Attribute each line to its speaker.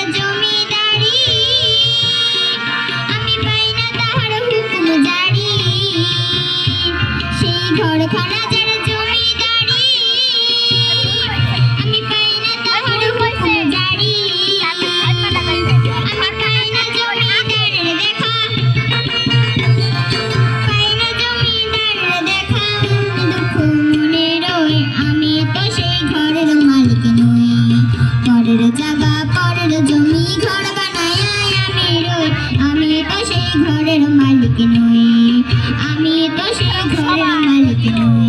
Speaker 1: I do. ঘরের মালিক নই। আমি তো সে ঘরের মালিক নই।